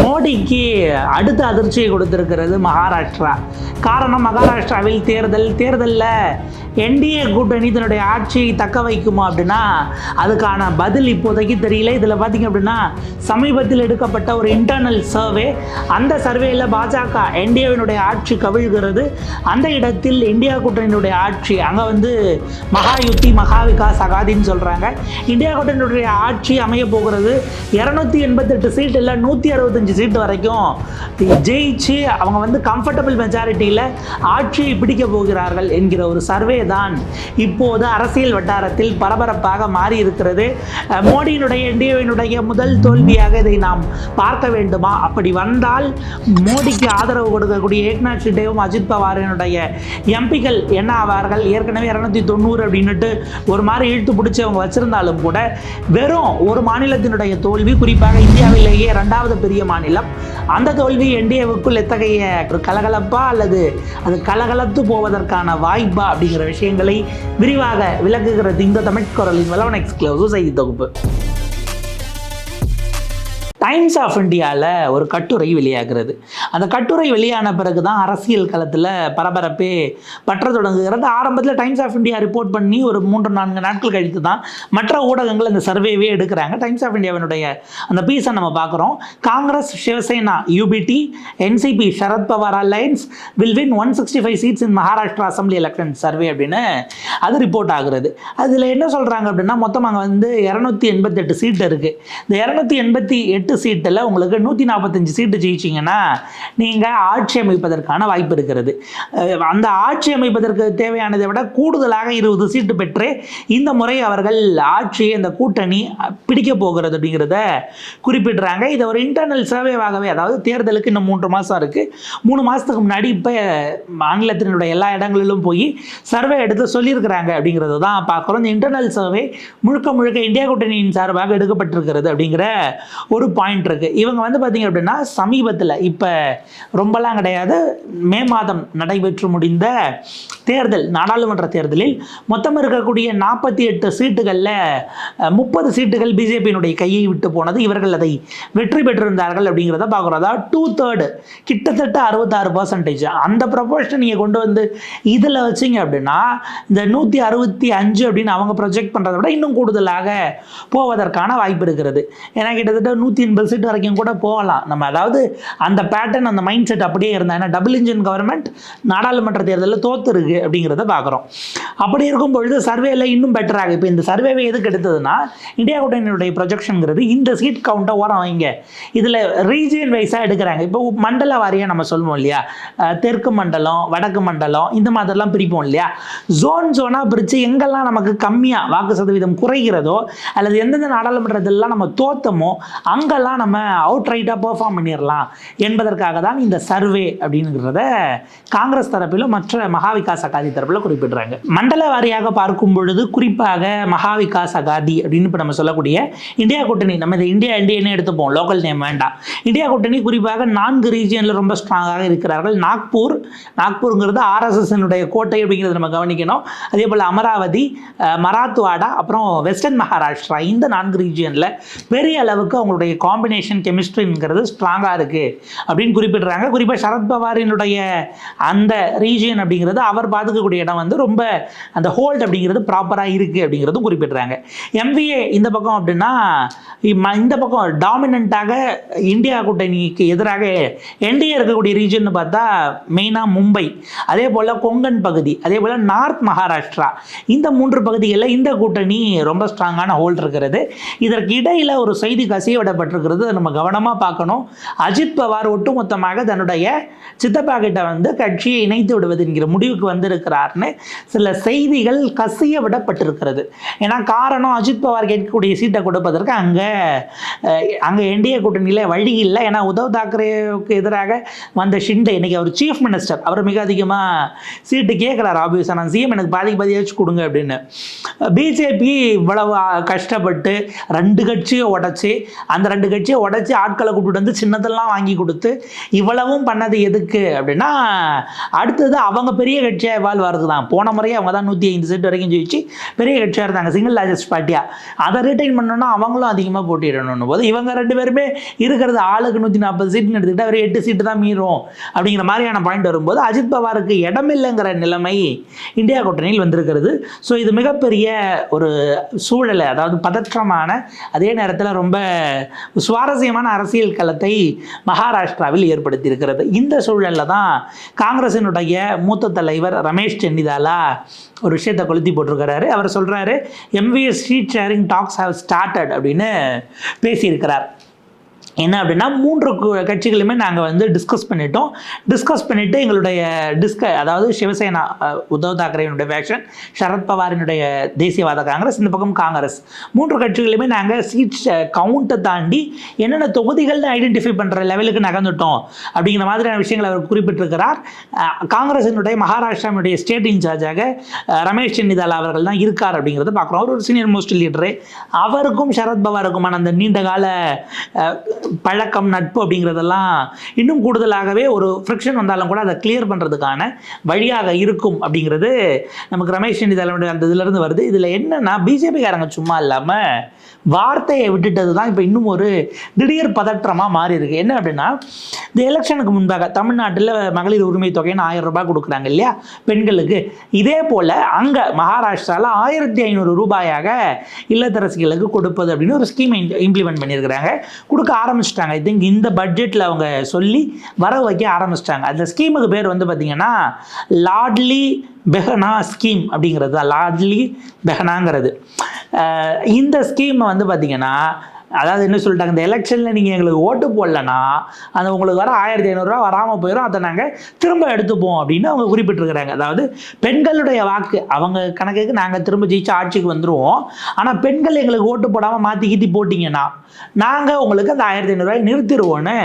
மோடிக்கு அடுத்த அதிர்ச்சியை கொடுத்திருக்கிறது மகாராஷ்டிரா. காரணம் மகாராஷ்டிராவில் தேர்தல் தேர்தலில் என்டிஏ கூட்டணி தன்னுடைய ஆட்சியை தக்க வைக்குமா அப்படின்னா அதுக்கான பதில் இப்போதைக்கு தெரியல. இதில் பார்த்தீங்க அப்படின்னா சமீபத்தில் எடுக்கப்பட்ட ஒரு இன்டர்னல் சர்வே அந்த சர்வேயில் பாஜக என்டிஏவினுடைய ஆட்சி கவிழ்கிறது. அந்த இடத்தில் இந்தியா கூட்டணியினுடைய ஆட்சி அங்கே வந்து மகா யுத்தி மகா விகாஸ் அகாதின்னு சொல்கிறாங்க இந்தியா கூட்டணியுடைய ஆட்சி அமைய போகிறது. இரநூத்தி எண்பத்தெட்டு சீட் இல்லை நூற்றி அறுபத்தஞ்சு சீட் வரைக்கும் ஜெயிச்சு அவங்க வந்து கம்ஃபர்டபுள் மெஜாரிட்டியில் ஆட்சியை பிடிக்க போகிறார்கள் என்கிற ஒரு சர்வே தான் இப்போது அரசியல் வட்டாரத்தில் பரபரப்பாக மாறி இருக்கிறது மோடியினுடைய என்டிஏவினுடைய முதல் தோல்வியாக இதை நாம் பார்க்க வேண்டுமா? அப்படி வந்தால் மோடிக்கு ஆதரவு கொடுக்கக்கூடிய ஏக்நாத் ஷிண்டேவும் அஜித் பவாரினுடைய எம்பிகள் என்ன ஆவார்கள்? ஏற்கனவே இரநூத்தி தொண்ணூறு அப்படின்னுட்டு ஒரு மாதிரி இழுத்து பிடிச்சி அவங்க வச்சிருந்தாலும் கூட வெறும் ஒரு மாநிலத்தினுடைய தோல்வி குறிப்பாக இந்தியாவிலேயே இரண்டாவது பெரிய மாநிலம். அந்த தோல்வி என்டிஏவுக்குள் எத்தகைய ஒரு கலகலப்பா அல்லது அது கலகலத்து போவதற்கான வாய்ப்பா அப்படிங்கிற விஷயங்களை விரிவாக விளக்குகிறது இந்த தமிழ் குரலின் வளவன் எக்ஸ்க்ளூசிவ் செய்தி தொகுப்பு. டைம்ஸ் ஆஃப் இந்தியாவில் ஒரு கட்டுரை வெளியாகிறது. அந்த கட்டுரை வெளியான பிறகு தான் அரசியல் களத்தில் பரபரப்பே பற்ற தொடங்குகிறது. ஆரம்பத்தில் டைம்ஸ் ஆஃப் இந்தியா ரிப்போர்ட் பண்ணி ஒரு மூன்று நான்கு நாட்கள் கழித்து தான் மற்ற ஊடகங்கள் அந்த சர்வேவே எடுக்கிறாங்க. டைம்ஸ் ஆஃப் இந்தியாவினுடைய அந்த பீஸை நம்ம பார்க்குறோம். Congress Shiv Sena UBT NCP Sharad Pawar alliance will win one sixty five seats in Maharashtra assembly election survey அப்படின்னு அது ரிப்போர்ட் ஆகுறது. அதில் என்ன சொல்கிறாங்க அப்படின்னா மொத்தம் அங்கே வந்து இரநூத்தி எண்பத்தெட்டு சீட் இருக்குது இந்த இரநூத்தி எண்பத்தி எட்டு சீட்டில் உங்களுக்கு நூற்றி நாற்பத்தஞ்சு சீட்டு ஜெயிச்சிங்கன்னா நீங்கள் ஆட்சி அமைப்பதற்கான வாய்ப்பு இருக்கிறது. அந்த ஆட்சி அமைப்பதற்கு தேவையானதை விட கூடுதலாக இருபது சீட்டு பெற்று இந்த முறை அவர்கள் ஆட்சியை அந்த கூட்டணி பிடிக்க போகிறது அப்படிங்கிறத குறிப்பிடுறாங்க. இதை ஒரு இன்டர்னல் சர்வேவாகவே அதாவது தேர்தலுக்கு இன்னும் மூன்று மாதம் இருக்குது மூணு மாதத்துக்கு முன்னாடி இப்போ மாநிலத்தினுடைய எல்லா இடங்களிலும் போய் சர்வே எடுத்து சொல்லியிருக்கிறாங்க அப்படிங்கிறது தான் பார்க்குறோம். இந்த இன்டர்னல் சர்வே முழுக்க முழுக்க இந்தியா கூட்டணியின் சார்பாக எடுக்கப்பட்டிருக்கிறது அப்படிங்கிற ஒரு பாயிண்ட் இருக்குது இவங்க வந்து பார்த்திங்க அப்படின்னா சமீபத்தில் இப்போ ரொம்பலாம் கிடையாது. மே மாதம் நடைபெற்று முடிந்த தேர்தல் நாடாளுமன்ற தேர்தலில் மொத்தம் இருக்கக்கூடிய நாற்பத்தி எட்டு சீட்டுகளில் முப்பது சீட்டுகள் பிஜேபியினுடைய கையை விட்டு போனது. இவர்கள் அதை வெற்றி பெற்றிருந்தார்கள் அப்படிங்கிறத பார்க்குறோம் அதாவது டூ தேர்டு கிட்டத்தட்ட அறுபத்தாறு பர்சன்டேஜ் அந்த ப்ரொபோஷன் நீங்கள் கொண்டு வந்து இதில் வச்சிங்க அப்படின்னா இந்த நூற்றி அறுபத்தி அஞ்சு அப்படின்னு அவங்க ப்ரொஜெக்ட் பண்ணுறதை விட இன்னும் கூடுதலாக போவதற்கான வாய்ப்பு இருக்கிறது. ஏன்னா கிட்டத்தட்ட நூற்றி எண்பது சீட் வரைக்கும் கூட போகலாம். நம்ம அதாவது அந்த பேட்டர்ன் அந்த மைண்ட் செட் அப்படியே இருந்தால் ஏன்னா டபுள் இன்ஜின் கவர்மெண்ட் நாடாளுமன்ற தேர்தலில் தோத்துருக்கு அப்படிங்கிறத பார்க்குறோம் அப்படி இருக்கும் பொழுது சர்வேல இன்னும் பெட்டராக இப்போ இந்த சர்வேவை எதுக்கு எடுத்ததுன்னா இந்தியா கூட்டணியுடைய ப்ரொஜெக்ஷனுங்கிறது இந்த சீட் கவுண்ட்டை ஓரம் வைங்க. இதில் ரீஜியன் வைஸாக எடுக்கிறாங்க. இப்போ மண்டல வாரியாக நம்ம சொல்லுவோம் இல்லையா? தெற்கு மண்டலம் வடக்கு மண்டலம் இந்த மாதிரிலாம் பிரிப்போம் இல்லையா? ஜோன் ஜோனாக பிரித்து எங்கெல்லாம் நமக்கு கம்மியாக வாக்கு சதவீதம் குறைகிறதோ அல்லது எந்தெந்த நாடாளுமன்றத்திலலாம் நம்ம தோத்தமோ அங்கே அங்கெல்லாம் நம்ம அவுட் ரைட்டாக பெர்ஃபார்ம் பண்ணிடலாம் என்பதற்காக தான் இந்த சர்வே அப்படிங்கிறத காங்கிரஸ் தரப்பிலும் மற்ற மகா விகாஸ் அகாதி தரப்பில் குறிப்பிடுறாங்க. மண்டல வாரியாக பார்க்கும் பொழுது குறிப்பாக மகா விகாஸ் அகாதி அப்படின்னு இப்போ நம்ம சொல்லக்கூடிய இந்தியா கூட்டணி நம்ம இந்த இந்தியா இந்தியன்னு எடுத்துப்போம் லோக்கல் நேம் வேண்டாம். இந்தியா கூட்டணி குறிப்பாக நான்கு ரீஜியனில் ரொம்ப ஸ்ட்ராங்காக இருக்கிறார்கள். நாக்பூர் நாக்பூருங்கிறது ஆர்எஸ்எஸ்னுடைய கோட்டை அப்படிங்கிறத நம்ம கவனிக்கணும். அதே போல் அமராவதி மராத்வாடா அப்புறம் வெஸ்டர்ன் மகாராஷ்டிரா இந்த நான்கு ரீஜியனில் பெரிய அளவுக்கு அவங்களுடைய காம்பினேஷன் கெமிஸ்ட்ரிங்கிறது ஸ்ட்ராங்காக இருக்குது அப்படின்னு குறிப்பிடுறாங்க. குறிப்பாக சரத்பவாரினுடைய அந்த ரீஜியன் அப்படிங்கிறது அவர் பார்த்துக்கக்கூடிய இடம் வந்து ரொம்ப அந்த ஹோல்ட் அப்படிங்கிறது ப்ராப்பராக இருக்குது அப்படிங்கிறதும் குறிப்பிடுறாங்க. எம்பிஏ இந்த பக்கம் அப்படின்னா இந்த பக்கம் டாமினண்ட்டாக இந்தியா கூட்டணிக்கு எதிராக என்டிஏ இருக்கக்கூடிய ரீஜன் பார்த்தா மெயினாக மும்பை அதே போல் கொங்கன் பகுதி அதே போல் நார்த் மகாராஷ்டிரா. இந்த மூன்று பகுதிகளில் இந்த கூட்டணி ரொம்ப ஸ்ட்ராங்கான ஹோல்ட் இருக்கிறது. இதற்கு இடையில் ஒரு செய்தி கசிய விடப்பட்டிருக்கிறது நம்ம கவனமாக பார்க்கணும். அஜித் பவார் ஒட்டுமொத்தமாக தன்னுடைய சித்தப்பா கிட்ட வந்து கட்சியை இணைத்து விடுவது என்கிற முடிவுக்கு வந்திருக்கிறார்னு சில செய்திகள் கசிய விடப்பட்டிருக்கிறது. ஏன்னா காரணம் அஜித் பவார் கேட்கக்கூடிய சீட்டை கொடுப்பதற்கு அங்கே அங்கே என்டிஏ கூட்டணியில் வழி இல்லை. ஏன்னா உத்தவ் தாக்கரேவுக்கு எதிராக வந்த ஷிண்டே இன்றைக்கி அவர் சீஃப் மினிஸ்டர் அவர் மிக அதிகமாக சீட்டு கேட்குறாரு ஆப்வியஸாக நான் சிஎம் எனக்கு பாதிக்கு பாதி வச்சு கொடுங்க அப்படின்னு. பிஜேபி இவ்வளவு கஷ்டப்பட்டு ரெண்டு கட்சியை உடச்சி அந்த ரெண்டு ரெண்டு கட்சியை உடச்சி ஆட்களை கூப்பிட்டு வந்து சின்னதெல்லாம் வாங்கி கொடுத்து இவ்வளவும் பண்ணது எதுக்கு அப்படின்னா அடுத்தது அவங்க பெரிய கட்சியாக இவால்வ் வரது தான் போன முறையே அவங்க தான் நூற்றி ஐந்து சீட் வரைக்கும் ஜெயிச்சு பெரிய கட்சியாக இருந்தாங்க. சிங்கிள் லார்ஜஸ்ட் பார்ட்டியாக அதை ரிட்டைன் பண்ணணும்னா அவங்களும் அதிகமாக போட்டியிடணும் போது இவங்க ரெண்டு பேருமே இருக்கிறது ஆளுக்கு நூற்றி நாற்பது சீட்னு எடுத்துக்கிட்டு அவர் எட்டு சீட்டு தான் மீறும் அப்படிங்கிற மாதிரியான பாயிண்ட் வரும்போது அஜித் பவாருக்கு இடமில்லைங்கிற நிலைமை இந்தியா கூட்டணியில் வந்திருக்கிறது. ஸோ இது மிகப்பெரிய ஒரு சூழலை அதாவது பதற்றமான அதே நேரத்தில் ரொம்ப சுவாரஸ்யமான அரசியல் களத்தை மகாராஷ்டிராவில் ஏற்படுத்தியிருக்கிறது. இந்த சூழலில் தான் காங்கிரசினுடைய மூத்த தலைவர் ரமேஷ் சென்னிதாலா ஒரு விஷயத்தை கொளுத்தி போட்டிருக்கிறாரு. அவர் சொல்கிறாரு MVS seat sharing talks have started அப்படின்னு பேசியிருக்கிறார். என்ன அப்படின்னா மூன்று கட்சிகளுமே நாங்கள் வந்து டிஸ்கஸ் பண்ணிட்டோம். டிஸ்கஸ் பண்ணிவிட்டு எங்களுடைய டிஸ்க அதாவது சிவசேனா உத்தவ் தாக்கரேனுடைய ஃபேக்ஷன் சரத்பவாரினுடைய தேசியவாத காங்கிரஸ் இந்த பக்கம் காங்கிரஸ். மூன்று கட்சிகளுமே நாங்கள் சீட் கவுண்ட்டை தாண்டி என்னென்ன தொகுதிகள்னு ஐடென்டிஃபை பண்ணுற லெவலுக்கு நகர்ந்துட்டோம். அப்படிங்கிற மாதிரியான விஷயங்களை அவர் குறிப்பிட்டிருக்கிறார். அஹ், காங்கிரசினுடைய மகாராஷ்டிராவினுடைய ஸ்டேட் இன்சார்ஜாக ரமேஷ் சென்னிதாலா அவர்கள் தான் இருக்கார் அப்படிங்கிறத பார்க்குறோம். அவர் ஒரு சீனியர் மோஸ்ட் லீடரு அவருக்கும் சரத்பவாருக்குமான அந்த நீண்ட கால பழக்கம் நட்பு அப்படிங்கிறதெல்லாம் இன்னும் கூடுதலாகவே ஒரு ஃப்ரிக்ஷன் வந்தாலும் கூட அதை கிளியர் பண்ணுறதுக்கான வழியாக இருக்கும் அப்படிங்கிறது நமக்கு ரமேஷ் சென்னிதாலனுடைய அந்த இதுலேருந்து வருது. இதில் என்னென்னா பிஜேபிக்காரங்க சும்மா இல்லாமல் வார்த்தையை விட்டுட்டது தான் இப்போ இன்னும் ஒரு திடீர் பதற்றமாக மாறி இருக்கு என்ன அப்படின்னா இந்த எலெக்ஷனுக்கு முன்பாக தமிழ்நாட்டில் மகளிர் உரிமை தொகைன்னு ஆயிரம் ரூபாய் கொடுக்குறாங்க இல்லையா பெண்களுக்கு. இதே போல் அங்கே மகாராஷ்டிராவில் ஆயிரத்தி ஐநூறு ரூபாயாக இல்லத்தரசிகளுக்கு கொடுப்பது அப்படின்னு ஒரு ஸ்கீம் இம்ப்ளிமெண்ட் பண்ணியிருக்கிறாங்க. கொடுக்க ஆரம்பிச்சிட்டாங்க. ஐ திங்க் இந்த பட்ஜெட்டில் அவங்க சொல்லி வரவு வைக்க ஆரம்பிச்சிட்டாங்க. அந்த ஸ்கீமுக்கு பேர் வந்து பார்த்திங்கன்னா லாட்லி பெஹனா ஸ்கீம் அப்படிங்கிறது தான். லாட்லி பெஹனாங்கிறது இந்த ஸ்கீமை வந்து பார்த்திங்கன்னா அதாவது என்ன சொல்லிட்டாங்க இந்த எலெக்ஷனில் நீங்கள் எங்களுக்கு ஓட்டு போடலன்னா அந்த உங்களுக்கு வர ஆயிரத்தி ஐநூறுரூவா வராமல் போயிடும் அதை நாங்கள் திரும்ப எடுத்துப்போம் அப்படின்னு அவங்க குறிப்பிட்டிருக்கிறாங்க. அதாவது பெண்களுடைய வாக்கு அவங்க கணக்குக்கு நாங்கள் திரும்ப ஜெயிச்சு ஆட்சிக்கு வந்துடுவோம் ஆனால் பெண்கள் எங்களுக்கு ஓட்டு போடாமல் மாற்றி கீத்தி போட்டிங்கன்னா நாங்கள் உங்களுக்கு அந்த ஆயிரத்தி ஐநூறுரூவாய் நிறுத்திடுவோன்னு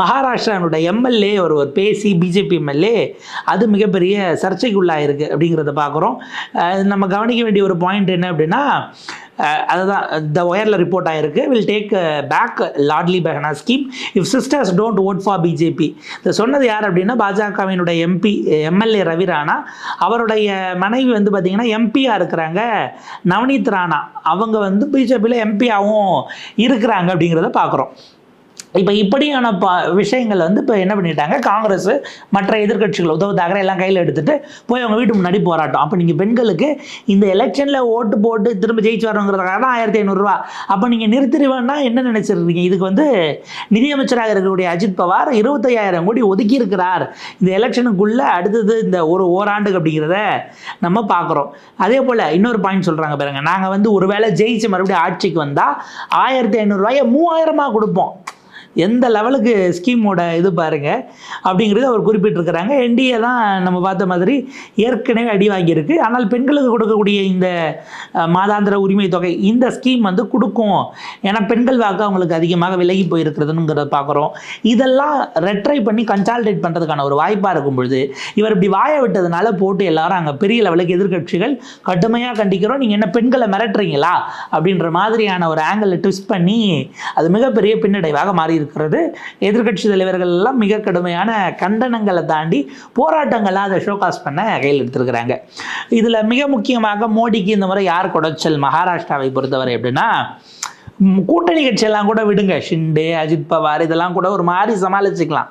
மகாராஷ்டிரானுடைய எம்எல்ஏ ஒருவர் பேசி பிஜேபி எம்எல்ஏ அது மிகப்பெரிய சர்ச்சைக்குள்ளாயிருக்கு அப்படிங்கிறத பார்க்குறோம் நம்ம கவனிக்க வேண்டிய ஒரு பாயிண்ட் என்ன அப்படின்னா அதுதான் த ஒயரில் ரிப்போர்ட் ஆகிருக்கு will take back Ladli Behna scheme if sisters don't vote for BJP இதை சொன்னது யார் அப்படின்னா பாஜகவினுடைய எம்பி எம்எல்ஏ ரவி ராணா அவருடைய மனைவி வந்து பார்த்திங்கன்னா எம்பியாக இருக்கிறாங்க. நவநீத் ராணா அவங்க வந்து பிஜேபியில் எம்பியாகவும் இருக்கிறாங்க அப்படிங்கிறத பார்க்குறோம் இப்போ இப்படியான ப விஷயங்கள் வந்து இப்போ என்ன பண்ணிட்டாங்க? காங்கிரஸ் மற்ற எதிர்கட்சிகள் உத்தவ் தாக்கரே எல்லாம் கையில் எடுத்துட்டு போய் அவங்க வீட்டு முன்னாடி போராட்டம். அப்போ நீங்கள் பெண்களுக்கு இந்த எலெக்ஷனில் ஓட்டு போட்டு திரும்ப ஜெயிச்சு வரணுங்கிறதுக்காக தான் ஆயிரத்தி ஐநூறுரூவா அப்போ நீங்கள் நிறுத்திடுவேன்னா என்ன நினச்சிருக்கீங்க? இதுக்கு வந்து நிதியமைச்சராக இருக்கக்கூடிய அஜித் பவார் இருபத்தையாயிரம் கோடி ஒதுக்கி இருக்கிறார். இந்த எலெக்ஷனுக்குள்ளே அடுத்தது இந்த ஒரு ஓராண்டுக்கு அப்படிங்கிறத நம்ம பார்க்குறோம் அதே போல் இன்னொரு பாயிண்ட் சொல்கிறாங்க பாருங்கள் நாங்கள் வந்து ஒரு வேளை ஜெயிச்சு மறுபடியும் ஆட்சிக்கு வந்தால் ஆயிரத்தி ஐநூறுரூவாயை மூவாயிரமாக கொடுப்போம். எந்த லெவலுக்கு ஸ்கீமோட இது பாருங்க அப்படிங்கிறது அவர் குறிப்பிட்டிருக்கிறாங்க. என்டிஏ தான் நம்ம பார்த்த மாதிரி ஏற்கனவே அடி வாங்கியிருக்கு. ஆனால் பெண்களுக்கு கொடுக்கக்கூடிய இந்த மாதாந்திர உரிமை தொகை இந்த ஸ்கீம் வந்து கொடுக்கும். ஏன்னா பெண்கள் வாக்கு அவங்களுக்கு அதிகமாக விலகி போயிருக்கிறதுங்கிறத பார்க்குறோம். இதெல்லாம் ரெட்ரை பண்ணி கன்சால்டேட் பண்ணுறதுக்கான ஒரு வாய்ப்பாக இருக்கும் பொழுது இவர் இப்படி வாயை விட்டதுனால போட்டு எல்லாரும் அங்கே பெரிய லெவலுக்கு எதிர்க்கட்சிகள் கடுமையாக கண்டிக்கிறோம். நீங்கள் என்ன பெண்களை மிரட்டுறீங்களா? அப்படின்ற மாதிரியான ஒரு ஆங்கிளில் ட்விஸ்ட் பண்ணி அது மிகப்பெரிய பின்னடைவாக மாறி இருக்கிறது. எதிர்கட்சி தலைவர்கள் எல்லாம் மிக கடுமையான கண்டனங்களை தாண்டி போராட்டங்களாக அதை ஷோகாஸ் பண்ண கையில் எடுத்திருக்கிறாங்க. இதில் மிக முக்கியமாக மோடிக்கு இந்த முறை யார் குடைச்சல்? மகாராஷ்டிராவை பொறுத்தவரை எப்படின்னா கூட்டணி கட்சியெல்லாம் கூட விடுங்க. ஷிண்டே அஜித் பவார் இதெல்லாம் கூட ஒரு மாதிரி சமாளிச்சுக்கலாம்.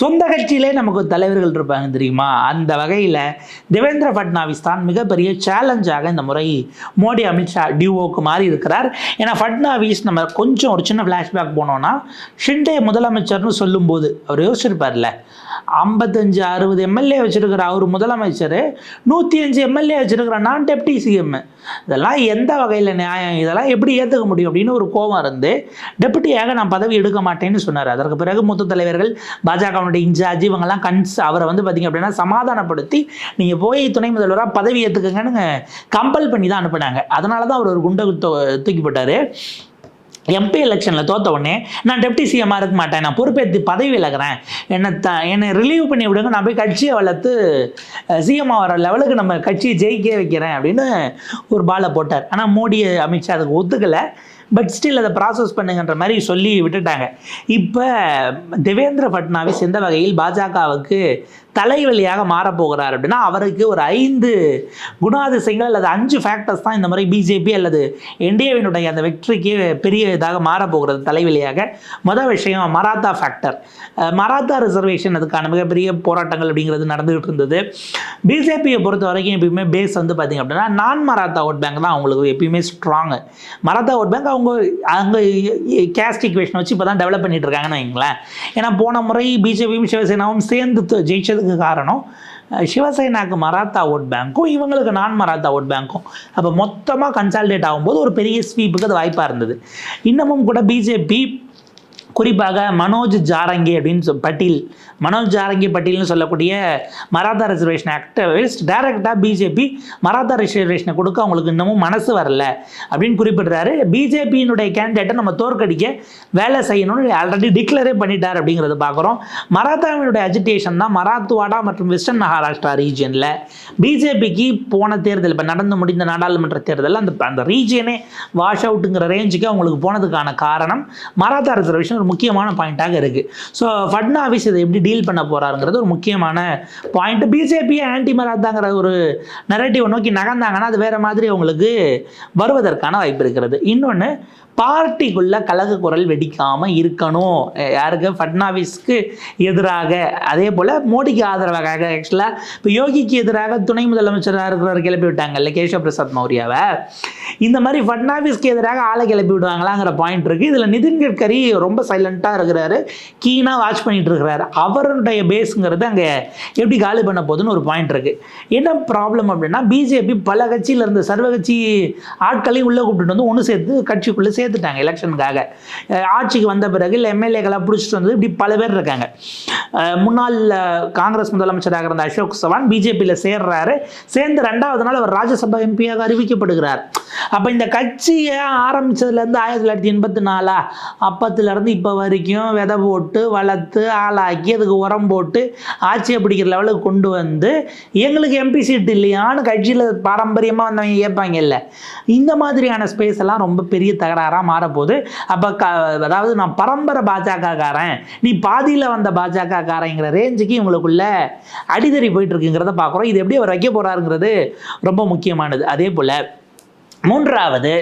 சொந்த கட்சியிலே நமக்கு தலைவர்கள் இருப்பாங்க தெரியுமா? அந்த வகையில் தேவேந்திர ஃபட்னாவிஸ் தான் மிகப்பெரிய சேலஞ்சாக இந்த முறை மோடி அமித்ஷா டியூஓக்கு மாறி இருக்கிறார். ஏன்னா ஃபட்னாவிஸ் நம்ம கொஞ்சம் ஒரு சின்ன ஃப்ளாஷ்பேக் போனோம்னா ஷிண்டே முதலமைச்சர்னு சொல்லும்போது அவர் யோசிச்சிருப்பார்ல ஐம்பத்தஞ்சு அறுபது எம்எல்ஏ வச்சுருக்கிற அவர் முதலமைச்சர் நூற்றி அஞ்சு எம்எல்ஏ வச்சுருக்கிற நான் டெப்டி சிஎம் இதெல்லாம் எந்த வகையில் நியாயம்? இதெல்லாம் எப்படி ஏற்றுக்க முடியும்? அப்படின்னு ஒரு கோபம் இருந்து டெப்டியாக நான் பதவி எடுக்க மாட்டேன்னு சொன்னார். அதற்கு பிறகு மூத்த தலைவர்கள் பாஜகவினுடைய இன்சார்ஜ் இவங்கெல்லாம் கன்ஸ் அவரை வந்து பார்த்திங்க அப்படின்னா சமாதானப்படுத்தி நீங்கள் போய் துணை முதல்வராக பதவி ஏற்றுக்கங்கன்னு கம்பல் பண்ணி தான் அனுப்புனாங்க. அதனால தான் அவர் ஒரு குண்டை தூ- தூக்கி போட்டார். எம்பி எலெக்ஷனில் தோத்த உடனே நான் டெப்டி சிஎம்மாக இருக்க மாட்டேன் நான் பொறுப்பேற்று பதவி விலகிறேன். என்னை த என்னை ரிலீவ் பண்ணி விடுங்க நான் போய் கட்சியை வளர்த்து சிஎம்மா வர லெவலுக்கு நம்ம கட்சியை ஜெயிக்க வைக்கிறேன் அப்படின்னு ஒரு பாலை போட்டார். ஆனால் மோடி அமித்ஷா அதுக்கு ஒத்துக்கலை. பட் ஸ்டில் அதை ப்ராசஸ் பண்ணுங்கன்ற மாதிரி சொல்லி விட்டுட்டாங்க. இப்போ தேவேந்திர ஃபட்னாவிஸ் எந்த வகையில் பாஜகவுக்கு தலைவலியாக மாறப்போகிறார் அப்படின்னா அவருக்கு ஒரு ஐந்து குணாதிசயங்கள் அல்லது அஞ்சு ஃபேக்டர்ஸ் தான் இந்த மாதிரி பிஜேபி அல்லது என்டிஏவினுடைய அந்த வெற்றிக்கு பெரிய இதாக மாறப்போகிறது தலைவலியாக. மொதல் விஷயம் மராத்தா ஃபேக்டர் மராத்தா ரிசர்வேஷன் அதுக்கான மிகப்பெரிய போராட்டங்கள் அப்படிங்கிறது நடந்துகிட்டு இருந்தது. பிஜேபியை பொறுத்த வரைக்கும் எப்பயுமே பேஸ் வந்து பார்த்திங்க அப்படின்னா நான் மராத்தா ஓட் பேங்க் தான் அவங்களுக்கு எப்பயுமே ஸ்ட்ராங்கு மராத்தா ஓட் பேங்க் அவங்க அங்கே கேஸ்ட் இக்குவேஷன் வச்சு இப்போ தான் டெவலப் பண்ணிட்டு இருக்காங்கன்னு வைங்களேன். ஏன்னா போன முறை பிஜேபியும் சிவசேனாவும் சேர்ந்து ஜெயிச்சது ஜெயிச்சதுக்கு காரணம் சிவசேனாக்கு மராத்தா ஓட் பேங்க்கும் இவங்களுக்கு நான் மராத்தா ஓட் பேங்க்கும். அப்போ மொத்தமாக கன்சாலிடேட் ஆகும்போது ஒரு பெரிய ஸ்வீப்புக்கு அது வாய்ப்பாக இருந்தது. இன்னமும் கூட பிஜேபி குறிப்பாக மனோஜ் ஜாரங்கி அப்படின்னு சொல் பட்டீல் மனோஜ் ஜாரங்கி பட்டீல்னு சொல்லக்கூடிய மராத்தா ரிசர்வேஷன் ஆக்டிவிஸ்ட் டைரக்டாக பிஜேபி மராத்தா ரிசர்வேஷனை கொடுக்க அவங்களுக்கு இன்னமும் மனசு வரல அப்படின்னு குறிப்பிடுறாரு. பிஜேபியினுடைய கேண்டிடேட்டை நம்ம தோற்கடிக்க வேலை செய்யணும்னு ஆல்ரெடி டிக்ளரே பண்ணிட்டார் அப்படிங்கிறத பார்க்குறோம் மராத்தாவினுடைய அஜிடேஷன் தான் மராத்வாடா மற்றும் வெஸ்டர்ன் மகாராஷ்டிரா ரீஜியனில் பிஜேபிக்கு போன தேர்தல் இப்போ நடந்து முடிந்த நாடாளுமன்ற தேர்தலில் அந்த அந்த ரீஜியனே வாஷ் அவுட்டுங்கிற ரேஞ்சுக்கு அவங்களுக்கு போனதுக்கான காரணம் மராத்தா ரிசர்வேஷன் ஒரு முக்கியமான பாயிண்ட்டாக இருக்குது ஸோ ஃபட்னாவிஸ் இதை எப்படி டீல் பண்ண போகிறாருங்கிறது ஒரு முக்கியமான பாயிண்ட் பிஜேபியை ஆன்டி மராத்தாங்கிற ஒரு நெரட்டிவை நோக்கி நகர்ந்தாங்கன்னா அது வேறு மாதிரி அவங்களுக்கு வருவதற்கான வாய்ப்பு இருக்கிறது. இன்னொன்று பார்ட்டிக்குள்ள கலக குரல் வெடிக்காமல் இருக்கணும். யாருக்கு? ஃபட்னாவிஸ்க்கு எதிராக. அதே போல் மோடிக்கு ஆதரவாக ஆக்சுவலாக இப்போ யோகிக்கு எதிராக துணை முதலமைச்சராக இருக்கிறவர் கிளப்பி விட்டாங்கல்ல கேஷவ பிரசாத் மௌரியாவை. இந்த மாதிரி ஃபட்னாவிஸ்க்கு எதிராக ஆளை கிளப்பி விடுவாங்களாங்கிற பாயிண்ட் இருக்குது இதில் நிதின் கட்கரி ரொம்ப சைலண்ட்டாக இருக்கிறாரு. கீனாக வாட்ச் பண்ணிட்டு இருக்கிறாரு. அவருடைய பேஸுங்கிறது அங்கே எப்படி காலி பண்ண போகுதுன்னு ஒரு பாயிண்ட் இருக்குது என்ன ப்ராப்ளம் அப்படின்னா பிஜேபி பல கட்சியில் இருந்த சர்வ கட்சி ஆட்களையும் உள்ளே கூப்பிட்டு வந்து ஒன்று சேர்த்து கட்சிக்குள்ளே சேர்த்துட்டாங்க எலெக்ஷனுக்காக ஆட்சிக்கு வந்த பிறகு இல்லை எம்எல்ஏக்களாக பிடிச்சிட்டு வந்து இப்படி பல பேர் இருக்காங்க. முன்னாள் காங்கிரஸ் முதலமைச்சராக இருந்த அசோக் சவான் பிஜேபியில் சேர்றாரு. சேர்ந்து ரெண்டாவது நாள் அவர் ராஜ்யசபா எம்பியாக அறிவிக்கப்படுகிறார். அப்போ இந்த கட்சியை ஆரம்பிச்சதுலேருந்து ஆயிரத்தி தொள்ளாயிரத்தி எண்பத்தி நாலா அப்பத்துலேருந்து இப்போ வரைக்கும் விதை போட்டு வளர்த்து ஆளாக்கி அதுக்கு உரம் போட்டு ஆட்சியை பிடிக்கிற லெவலுக்கு கொண்டு வந்து எங்களுக்கு எம்பி சீட் இல்லையான்னு கட்சியில் பாரம்பரியமாக வந்தவங்க கேட்பாங்கல்ல இந்த மாதிரியான ஸ்பேஸ் எல்லாம் ரொம்ப பெரிய தகராறாக மாறப்போகுது. அப்போ க அதாவது நான் பரம்பரை பாஜகக்காரன் நீ பாதியில் வந்த பாஜகக்காரங்கிற ரேஞ்சுக்கு இவங்களுக்குள்ள அடிதறி போயிட்டுருக்குங்கிறத பார்க்குறோம். இது எப்படி அவர் வைக்க போகிறாருங்கிறது ரொம்ப முக்கியமானது. அதே போல் மூன்றாவது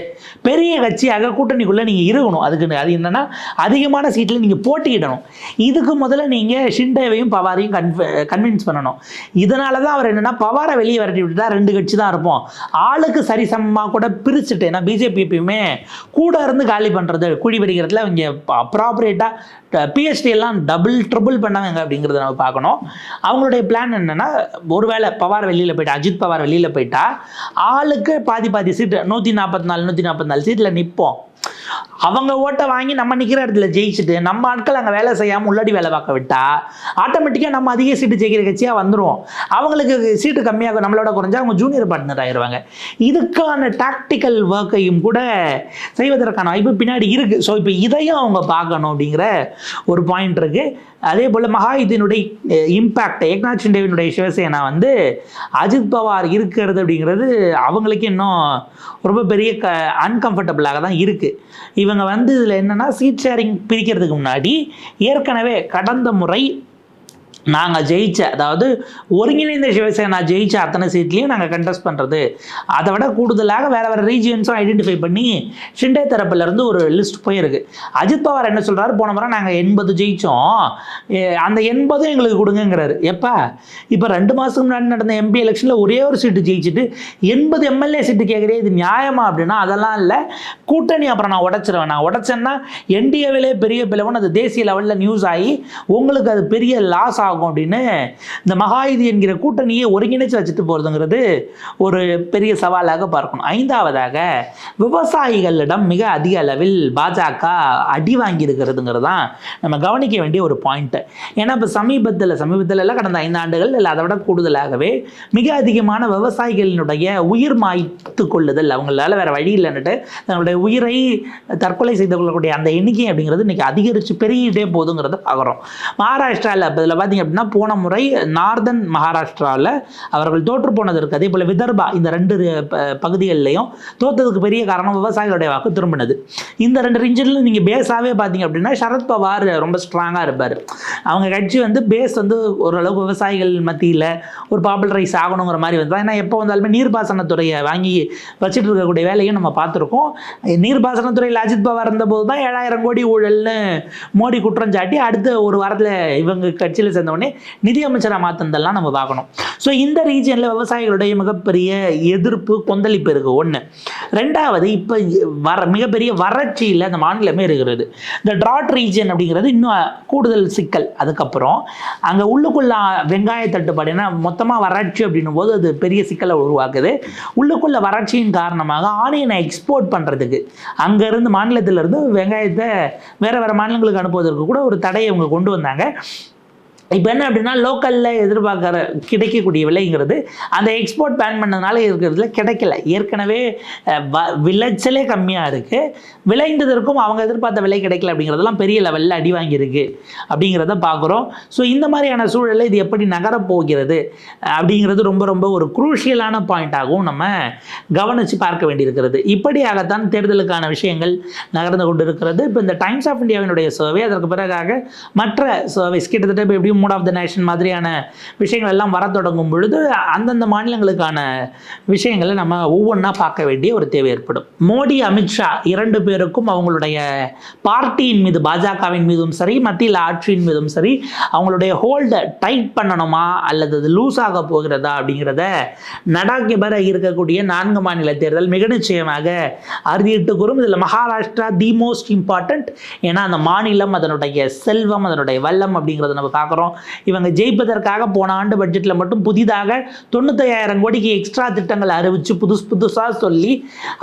பெரிய கட்சியாக கூட்டணிக்குள்ளே நீங்கள் இருக்கணும். அதுக்கு அது என்னென்னா அதிகமான சீட்டில் நீங்கள் போட்டியிடணும். இதுக்கு முதல்ல நீங்கள் ஷிண்டேவையும் பவாரையும் கன்வ கன்வின்ஸ் பண்ணணும். இதனால தான் அவர் என்னென்னா பவாரை வெளியே விரட்டி விட்டுட்டா ரெண்டு கட்சி தான் இருப்போம். ஆளுக்கு சரிசமமாக கூட பிரிச்சுட்டு ஏன்னா பிஜேபி எப்பயுமே கூட இருந்து காலி பண்ணுறது குழி பறிக்கிறதுல இங்கே அப்ராப்ரேட்டாக பிஎஸ்டி எல்லாம் டபுள் ட்ரிபிள் பண்ணவங்க அப்படிங்கிறத நம்ம பார்க்கணும். அவங்களுடைய பிளான் என்னென்னா ஒருவேளை பவார் வெளியில் போயிட்டா அஜித் பவார் வெளியில் போயிட்டா ஆளுக்கு பாதி பாதி சீட்டு நூற்றி நாற்பத்தி நாலு நூற்றி நாற்பத்தி நாலு சீட்டில் நிற்போம் அவங்க ஓட்டை வாங்கி நம்ம நிற்கிற இடத்துல ஜெயிச்சுட்டு நம்ம ஆட்கள் அங்கே வேலை செய்யாமல் உள்ளடி வேலை பார்க்க விட்டால் ஆட்டோமேட்டிக்காக நம்ம அதிக சீட்டு ஜெயிக்கிற கட்சியாக வந்துருவோம். அவங்களுக்கு சீட்டு கம்மியாக நம்மளோட குறைஞ்சா அவங்க ஜூனியர் பார்ட்னர் ஆயிடுவாங்க இதுக்கான டாக்டிக்கல் ஒர்க்கையும் கூட செய்வதற்கான வாய்ப்பு பின்னாடி இருக்குது ஸோ இப்போ இதையும் அவங்க பார்க்கணும் அப்படிங்கிற ஒரு பாயிண்ட் இருக்குது அதே போல் மகாயுத்தினுடைய இம்பேக்ட் ஏக்நாத் ஷிண்டேவினுடைய சிவசேனா வந்து அஜித் பவார் இருக்கிறது அப்படிங்கிறது அவங்களுக்கு இன்னும் ரொம்ப பெரிய க அன்கம்ஃபர்டபுளாக தான் இருக்குது இவங்க வந்து இதில் என்னென்னா சீட் ஷேரிங் பிரிக்கிறதுக்கு முன்னாடி ஏற்கனவே கடந்த முறை நாங்கள் ஜெயிச்ச அதாவது ஒருங்கிணைந்த சிவசேனா ஜெயிச்ச அத்தனை சீட்லேயும் நாங்கள் கண்டெஸ்ட் பண்ணுறது அதை விட கூடுதலாக வேறு வேறு ரீஜியன்ஸும் ஐடென்டிஃபை பண்ணி ஷிண்டே தரப்புலேருந்து ஒரு லிஸ்ட் போயிருக்கு. அஜித் பவார் என்ன சொல்கிறாரு போன முறை நாங்கள் எண்பது ஜெயித்தோம் அந்த எண்பதும் எங்களுக்கு கொடுங்கங்கிறாரு. எப்போ இப்போ ரெண்டு மாதத்துக்கு முன்னாடி நடந்த எம்பி எலெக்ஷனில் ஒரே ஒரு சீட்டு ஜெயிச்சுட்டு எண்பது எம்எல்ஏ சீட்டு கேட்குறே இது நியாயமா அப்படின்னா அதெல்லாம் இல்லை. கூட்டணி அப்புறம் நான் உடச்சிருவேன். நான் உடச்சேன்னா என்டிஏவிலே பெரிய பிளவுன்னு அது தேசிய லெவலில் நியூஸ் ஆகி உங்களுக்கு அது பெரிய லாஸ் ஆகும். அப்படின்னு இந்த மகாயுதி என்கிற கூட்டணியை ஒருங்கிணைச்சு வச்சுட்டு போகிறதுங்கிறது ஒரு பெரிய சவாலாக பார்க்கணும். ஐந்தாவதாக விவசாயிகளிடம் மிக அதிக அளவில் பாஜக அடி வாங்கியிருக்கிறதுங்கிறது தான் நம்ம கவனிக்க வேண்டிய ஒரு பாயிண்ட்டு ஏன்னா இப்போ சமீபத்தில் சமீபத்தில் எல்லாம் கடந்த ஐந்து ஆண்டுகள் இல்லை அதை விட கூடுதலாகவே மிக அதிகமான விவசாயிகளினுடைய உயிர் மாய்த்து கொள்ளுதல் அவங்களால வேறு வழி இல்லைன்னுட்டு தங்களுடைய உயிரை தற்கொலை செய்து கொள்ளக்கூடிய அந்த எண்ணிக்கை அப்படிங்கிறது இன்றைக்கி அதிகரித்து பெருகிட்டே போதுங்கிறத பார்க்குறோம். மகாராஷ்டிராவில் இப்போ இதில் பார்த்தீங்க பார்த்தீங்க அப்படின்னா போன முறை நார்தன் மகாராஷ்டிராவில் அவர்கள் தோற்று இருக்குது. அதே போல் விதர்பா இந்த ரெண்டு பகுதிகள்லையும் தோத்ததுக்கு பெரிய காரணம் விவசாயிகளுடைய வாக்கு திரும்பினது. இந்த ரெண்டு ரீஜனில் நீங்கள் பேஸாகவே பார்த்தீங்க அப்படின்னா சரத்பவார் ரொம்ப ஸ்ட்ராங்காக இருப்பார். அவங்க கட்சி வந்து பேஸ் வந்து ஓரளவுக்கு விவசாயிகள் மத்தியில் ஒரு பாப்புலரைஸ் ஆகணுங்கிற மாதிரி வந்து ஏன்னா எப்போ வந்தாலுமே நீர்ப்பாசனத்துறையை வாங்கி வச்சுட்டு இருக்கக்கூடிய வேலையும் நம்ம பார்த்துருக்கோம். நீர்ப்பாசனத்துறையில் அஜித் பவார் இருந்தபோது தான் ஏழாயிரம் கோடி ஊழல்னு மோடி குற்றம் சாட்டி அடுத்த ஒரு வாரத்தில் இவங்க கட்சியில் சேர்ந்தவொடனே நிதியமைச்சராக மாற்றினதெல்லாம் நம்ம பார்க்கணும். ஸோ இந்த ரீஜனில் விவசாயிகளுடைய மிகப்பெரிய எதிர்ப்பு கொந்தளிப்பு இருக்குது ஒன்று ரெண்டாவது இப்போ வர மிகப்பெரிய வறட்சியில் அந்த மாநிலமே இருக்கிறது. இந்த ட்ராட் ரீஜன் அப்படிங்கிறது இன்னும் கூடுதல் சிக்கல். அதுக்கப்புறம் அங்கே உள்ளுக்குள்ள வெங்காய தட்டுப்பாடு ஏன்னா மொத்தமாக வறட்சி அப்படின்னும் போது அது பெரிய சிக்கலை உருவாக்குது. உள்ளுக்குள்ள வறட்சியின் காரணமாக ஆனியனை எக்ஸ்போர்ட் பண்ணுறதுக்கு அங்கேருந்து மாநிலத்திலிருந்து வெங்காயத்தை வேறு வேறு மாநிலங்களுக்கு அனுப்புவதற்கு கூட ஒரு தடையை இவங்க கொண்டு வந்தாங்க. இப்போ என்ன அப்படின்னா லோக்கலில் எதிர்பார்க்குற கிடைக்கக்கூடிய விலைங்கிறது அந்த எக்ஸ்போர்ட் பேன் பண்ணதுனால இருக்கிறதுல கிடைக்கல. ஏற்கனவே வ- விளைச்சலே கம்மியாக இருக்குது விளைந்ததற்கும் அவங்க எதிர்பார்த்த விலை கிடைக்கல அப்படிங்கிறதெல்லாம் பெரிய லெவலில் அடி வாங்கியிருக்கு அப்படிங்கிறத பார்க்குறோம் ஸோ இந்த மாதிரியான சூழலில் இது எப்படி நகரப்போகிறது அப்படிங்கிறது ரொம்ப ரொம்ப ஒரு குரூஷியலான பாயிண்ட்டாகவும் நம்ம கவனித்து பார்க்க வேண்டியிருக்கிறது. இப்படியாகத்தான் தேர்தலுக்கான விஷயங்கள் நகர்ந்து கொண்டு இருக்கிறது இப்போ இந்த டைம்ஸ் ஆஃப் இந்தியாவினுடைய சர்வே அதற்கு பிறகாக மற்ற சர்வேஸ் கிட்டத்தட்ட இப்போ எப்படியும் மூட் ஆஃப் த நேஷன் மாதிரியான விஷயங்கள் எல்லாம் வர தொடங்கும் பொழுது அந்தந்த மாநிலங்களுக்கான விஷயங்களை நம்ம ஒவ்வொன்றா பார்க்க வேண்டிய ஒரு தேவை ஏற்படும். மோடி அமித்ஷா இரண்டு பேருக்கும் அவங்களுடைய பார்ட்டியின் மீது பாஜகவின் மீதும் சரி மத்தியில் ஆட்சியின் மீதும் சரி அவங்களுடைய ஹோல்டை டைட் பண்ணணுமா அல்லது அது லூஸ் ஆக போகிறதா அப்படிங்கிறத நடாக்கி இருக்கக்கூடிய நான்கு மாநில தேர்தல் மிக நிச்சயமாக அறுதிட்டு கூறும். இதில் மகாராஷ்டிரா தி மோஸ்ட் இம்பார்ட்டண்ட் ஏன்னா அந்த மாநிலம் அதனுடைய செல்வம் அதனுடைய வல்லம் அப்படிங்கிறத நம்ம பார்க்குறோம். இவங்க ஜெயிப்பதற்காக போன ஆண்டு பட்ஜெட்டில் மட்டும் புதிதாக தொண்ணூத்தையாயிரம் கோடிக்கு எக்ஸ்ட்ரா திட்டங்கள் அறிவித்து புதுசு புதுசாக சொல்லி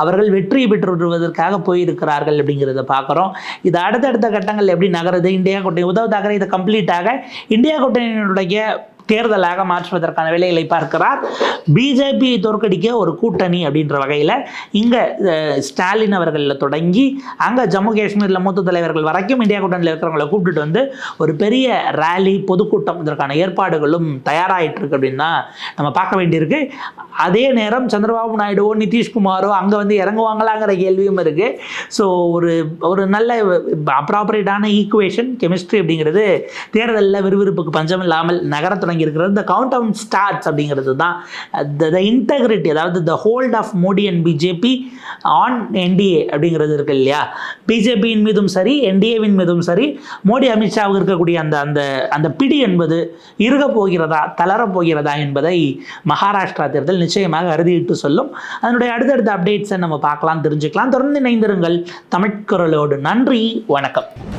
அவர்கள் வெற்றி பெற்று வருவதற்காக போயிருக்கிறார்கள் அப்படிங்கிறத பார்க்குறோம். இது அடுத்தடுத்த கட்டங்கள் எப்படி நகருது? இந்தியா கூட்டணி உதவ தாக்கரே இதை கம்ப்ளீட்டாக இந்தியா கூட்டணியினுடைய தேர்தலாக மாற்றுவதற்கான வேலைகளை பார்க்கிறார். பிஜேபியை தோற்கடிக்க ஒரு கூட்டணி அப்படின்ற வகையில் இங்கே ஸ்டாலின் அவர்களில் தொடங்கி அங்கே ஜம்மு காஷ்மீரில் மூத்த தலைவர்கள் வரைக்கும் இந்தியா கூட்டணியில் இருக்கிறவங்களை கூப்பிட்டுட்டு வந்து ஒரு பெரிய ரேலி பொதுக்கூட்டம் இதற்கான ஏற்பாடுகளும் தயாராகிட்டு இருக்கு அப்படின்னு தான் நம்ம பார்க்க வேண்டியிருக்கு. அதே நேரம் சந்திரபாபு நாயுடுவோ நிதிஷ்குமாரோ அங்கே வந்து இறங்குவாங்களாங்கிற கேள்வியும் இருக்குது ஸோ ஒரு ஒரு நல்ல அப்ராப்பரேட்டான ஈக்குவேஷன் கெமிஸ்ட்ரி அப்படிங்கிறது தேர்தலில் விறுவிறுப்புக்கு பஞ்சம் இல்லாமல் நகர தொடங்கி இருக்கிறது இந்த கவுண்ட் டவுன் ஸ்டார்ட்ஸ் அப்படிங்கிறது தான் த இன்டெகிரிட்டி அதாவது the hold of Modi and BJP on NDA அப்படிங்கிறது இருக்கு இல்லையா? பிஜேபியின் மீதும் சரி என்டிஏவின் மீதும் சரி மோடி அமித்ஷாவுக்கு இருக்கக்கூடிய அந்த அந்த அந்த பிடி என்பது இருக போகிறதா தளரப் போகிறதா என்பதை மகாராஷ்டிரா தேர்தல் நிச்சயமாக அறுதியிட்டு சொல்லும். அதனுடைய அடுத்தடுத்த அப்டேட்ஸை நம்ம பார்க்கலாம் தெரிஞ்சுக்கலாம். தொடர்ந்து இணைந்திருங்கள். தமிழ்குரலோடு நன்றி வணக்கம்.